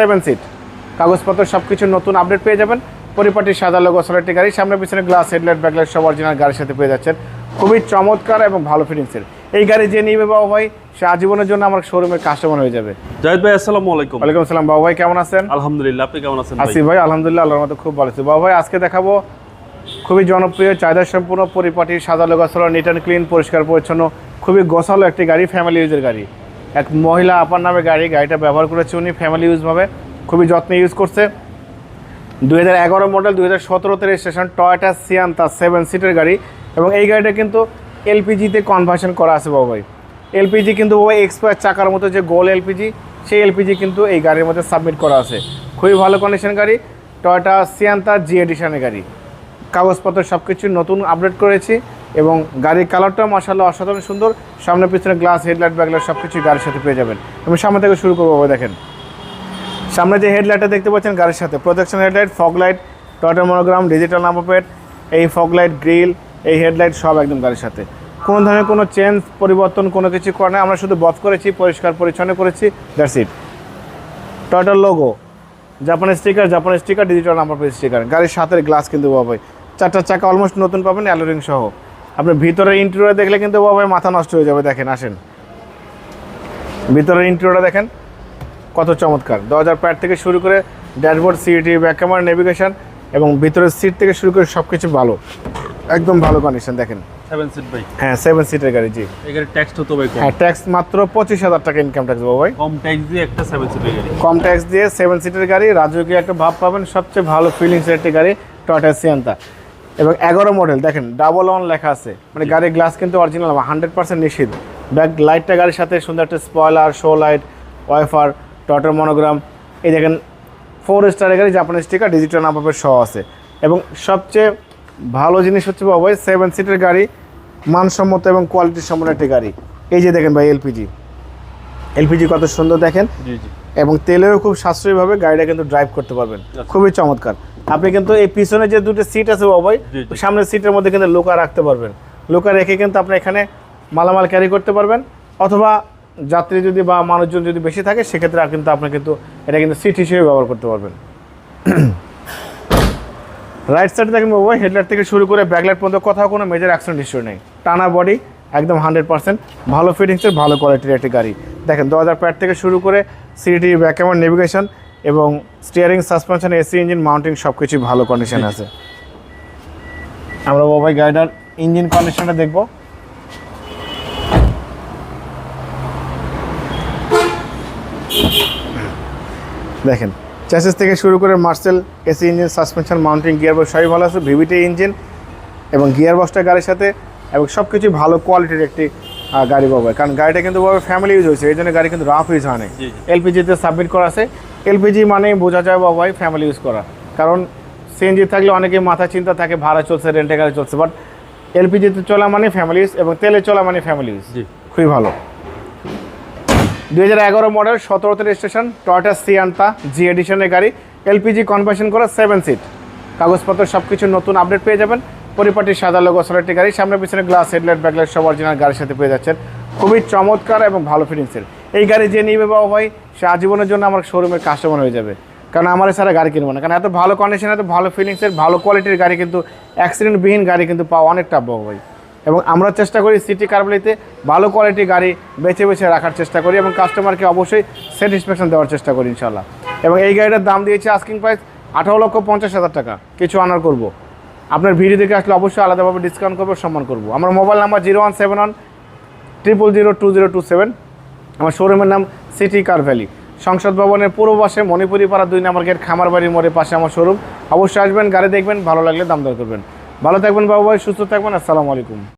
Seven seat কাগজপত্র সব কিছু নতুন আপডেট পেয়ে যাবেন। পরিপাটি সাদা লোগো একটি গাড়ি সামনে পিছনে গ্লাস হেডলাইট ব্যাকলাইট সব অরিজিনাল গাড়ির সাথে পেয়ে যাচ্ছেন। খুবই চমৎকার এবং ভালো ফিটিংসের এই গাড়ি যে নিবে বাবু ভাই সে আজীবনের জন্য আমার শোরুমের কাস্টমার হয়ে যাবে। জাহিদ ভাই আসসালামু আলাইকুম। ওয়ালাইকুম আসসালাম। বাবু ভাই কেমন আছেন? আলহামদুলিল্লাহ আপনি কেমন আছেন আসিফ ভাই আলহামদুলিল্লাহ আল্লাহর মতো খুব ভালো আছি। বাবু ভাই আজকে দেখাবো খুবই জনপ্রিয় চাহিদা সম্পূর্ণ পরিপাটি সাদা লোগাসলা নিট অ্যান্ড ক্লিন পরিষ্কার পরিচ্ছন্ন খুবই গোছালো একটি গাড়ি ফ্যামিলি ইউজের গাড়ি। এক মহিলা আপার নামে গাড়ি, গাড়িটা ব্যবহার করেছে উনি ফ্যামিলি ইউজভাবে খুবই যত্নে ইউজ করছে। দু হাজার এগারো মডেল দুই হাজার সতেরোতে রেজিস্ট্রেশন টয়টা সিয়ান্তা সেভেন সিটের গাড়ি এবং এই গাড়িটা কিন্তু এলপিজিতে কনভার্সন করা আছে বাবু ভাই। এলপিজি কিন্তু বাবা এক্সপায়ার চাকার মতো যে গোল এলপিজি সেই এলপিজি কিন্তু এই গাড়ির মধ্যে সাবমিট করা আছে। খুবই ভালো কন্ডিশন গাড়ি টয়টা সিয়ান্তা জি এডিশনের গাড়ি। কাগজপত্র সব কিছু নতুন আপডেট করেছি। এবং গাড়ির কালারটাও মাসাল্লাহ অসাধারণ সুন্দর। সামনে পিছনে গ্লাস হেডলাইট ব্যাগলাইট সব কিছুই গাড়ির সাথে পেয়ে যাবেন। আমি সামনে থেকে শুরু করব দেখেন। সামনে যে হেডলাইটটা দেখতে পাচ্ছেন গাড়ির সাথে protection headlight fog light Toyota monogram digital number plate এই ফগ লাইট গ্রিল এই হেডলাইট সব একদম গাড়ির সাথে। কোনো ধরনের কোনো চেঞ্জ পরিবর্তন, কোনো কিছু করে না আমরা শুধু বফ করেছি, পরিষ্কার, পরিচ্ছন্ন করেছি দ্যাটস ইট টয়টার লোগো জাপানের স্টিকার জাপানের sticker digital number plate sticker গাড়ির সাথে গ্লাস কিন্তু বাবাই চারটা চাকা অলমোস্ট নতুন পাবেন অ্যালোরিং সহ। আপনি ভিতরের ইন্টেরিয়র দেখলে কিন্তু বাবাই মাথা নষ্ট হয়ে যাবে দেখেন আসেন। ভিতরের ইন্টেরিয়রটা দেখেন কত চমৎকার। দরজার প্যাড থেকে শুরু করে ড্যাশবোর্ড সিটি ব্যাক ক্যামেরা নেভিগেশন এবং ভিতরের সিট থেকে শুরু করে সব কিছু ভালো। একদম ভালো কন্ডিশন দেখেন। সেভেন সিট ভাই। হ্যাঁ সেভেন সিটের গাড়ি জি। ট্যাক্স তো ভাই হ্যাঁ ট্যাক্স মাত্র পঁচিশ হাজার টাকা ইনকাম ট্যাক্স বাবু ভাই। কম ট্যাক্স দিয়ে একটা সেভেন সিটের গাড়ি। কম ট্যাক্স দিয়ে সেভেন সিটের গাড়ি রাজকীয় একটা ভাব পাবেন সবচেয়ে ভালো ফিলিংসের একটি গাড়ি টয়টা সিয়ান্তা এবং এগারো মডেল দেখেন ডাবল অন লেখা আছে। মানে গাড়ির গ্লাস কিন্তু অরিজিনাল হান্ড্রেড পার্সেন্ট নিশ্চিত ব্যাক লাইটটা গাড়ির সাথে সুন্দর একটা স্পয়লার শো লাইট ওয়াইফার টটার মনোগ্রাম এই দেখেন ফোর স্টারের গাড়ি জাপানের স্টিকার ডিজিটাল নাম্বার সহ আছে। এবং সবচেয়ে ভালো জিনিস হচ্ছে বাবাই সেভেন সিটের গাড়ি মানসম্মত এবং কোয়ালিটি সম্পন্ন একটি গাড়ি। এই যে দেখেন ভাই এলপিজি এলপিজি কত সুন্দর দেখেন। এবং তেলেও খুব সাশ্রয়ীভাবে গাড়িটা কিন্তু ড্রাইভ করতে পারবেন। আচ্ছা। খুবই চমৎকার। আপনি কিন্তু এই পিছনে যে দুটো সিট আছে বাবাই। সামনের সিটের মধ্যে কিন্তু লোকা রাখতে পারবেন। লোকা রেখে কিন্তু আপনি এখানে মালামাল ক্যারি করতে পারবেন। অথবা যাত্রী যদি বা মানুষজন যদি বেশি থাকে সেক্ষেত্রে কিন্তু আপনি কিন্তু এটা কিন্তু সিট হিসেবে ব্যবহার করতে পারবেন। রাইট সাইডে দেখেন বাবু হেডলাইট থেকে শুরু করে ব্যাকলাইট পর্যন্ত কোথাও কোনো মেজর অ্যাক্সিডেন্ট হিস্ট্রি নেই। টানা বডি একদম হান্ড্রেড পার্সেন্ট ভালো ফিটিংসের ভালো কোয়ালিটির একটি গাড়ি। দেখেন দু হাজার প্যাড থেকে শুরু করে সিটি ব্যাক ক্যামেরা নেভিগেশন এবং steering suspension AC engine mounting সব কিছুই ভালো কন্ডিশনে আছে। আমরা বাবাই গাড়িটার ইঞ্জিন কন্ডিশনটা দেখব। দেখেন চ্যাসেস থেকে শুরু করে Marcel AC engine suspension mounting gear box সবই ভালো আছে ভিভিটি ইঞ্জিন এবং গিয়ার বক্সটা গাড়ির সাথে এবং সব কিছুই ভালো কোয়ালিটির একটি গাড়ি পাবে কারণ গাড়িটা কিন্তু বাবা ফ্যামিলি ইউজ হয়েছে এই জন্য গাড়ি কিন্তু রাফ ইউজ হয় না। এলপিজিতে সাবমিট করা আছে এলপিজি মানে বোঝা যায় বাবাই ফ্যামিলি ইউজ করা। কারণ সিএনজি থাকলে অনেকে মাথা চিন্তা থাকে ভাড়া চলছে রেন্টে গাড়ি চলছে বাট এলপিজিতে চলা মানে ফ্যামিলি ইউজ এবং তেলে চলা মানে ফ্যামিলি ইউজ জি। খুবই ভালো। দুই হাজার এগারো মডেল সতেরোতে রেজিস্ট্রেশন টয়টা সিয়ান্তা জি এডিশনের গাড়ি এলপিজি কনভার্সন করা সেভেন সিট কাগজপত্র সব কিছু নতুন আপডেট পেয়ে যাবেন। পরিপাটি সাদা লোগো একটি গাড়ি সামনে পিছনে গ্লাস হেডলাইট ব্যাকলাইট সব অরিজিনাল গাড়ির সাথে পেয়ে যাচ্ছেন। খুবই চমৎকার এবং ভালো ফিটিংসের এই গাড়ি যে নিবে বাবা ভাই, সে আজীবনের জন্য আমার শোরুমের কাস্টমার হয়ে যাবে। কারণ আমার ছাড়া গাড়ি কিনবো না। কারণ এত ভালো কন্ডিশন এত ভালো ফিলিংসের ভালো কোয়ালিটির গাড়ি কিন্তু অ্যাক্সিডেন্টবিহীন গাড়ি কিন্তু পাওয়া অনেক টাফ বাবা ভাই। এবং আমরা চেষ্টা করি সিটি কারগুলিতে ভালো কোয়ালিটির গাড়ি বেছে বেছে রাখার চেষ্টা করি এবং কাস্টমারকে অবশ্যই স্যাটিসফ্যাকশন দেওয়ার চেষ্টা করি ইনশাল্লাহ এবং এই গাড়িটার দাম দিয়েছে আস্কিং প্রাইস আঠারো লক্ষ পঞ্চাশ হাজার টাকা। কিছু আনার করব। আপনার ভিডিও দেখে আসলে অবশ্যই আলাদাভাবে ডিসকাউন্ট করব, সম্মান করব। আমার mobile number zero one seven one triple zero two zero two seven আমার শোরুমের নাম সিটি কার ভ্যালি। সংসদ ভবনের পূর্ব পাশে মণিপুরি পাড়া দুই নম্বর গেট খামারবাড়ির মোড়ের পাশে আমার শোরুম। অবশ্যই আসবেন, গাড়ি দেখবেন, ভালো লাগলে দাম দর করবেন। ভালো থাকবেন বাবু ভাই সুস্থ থাকবেন, আসসালামু আলাইকুম।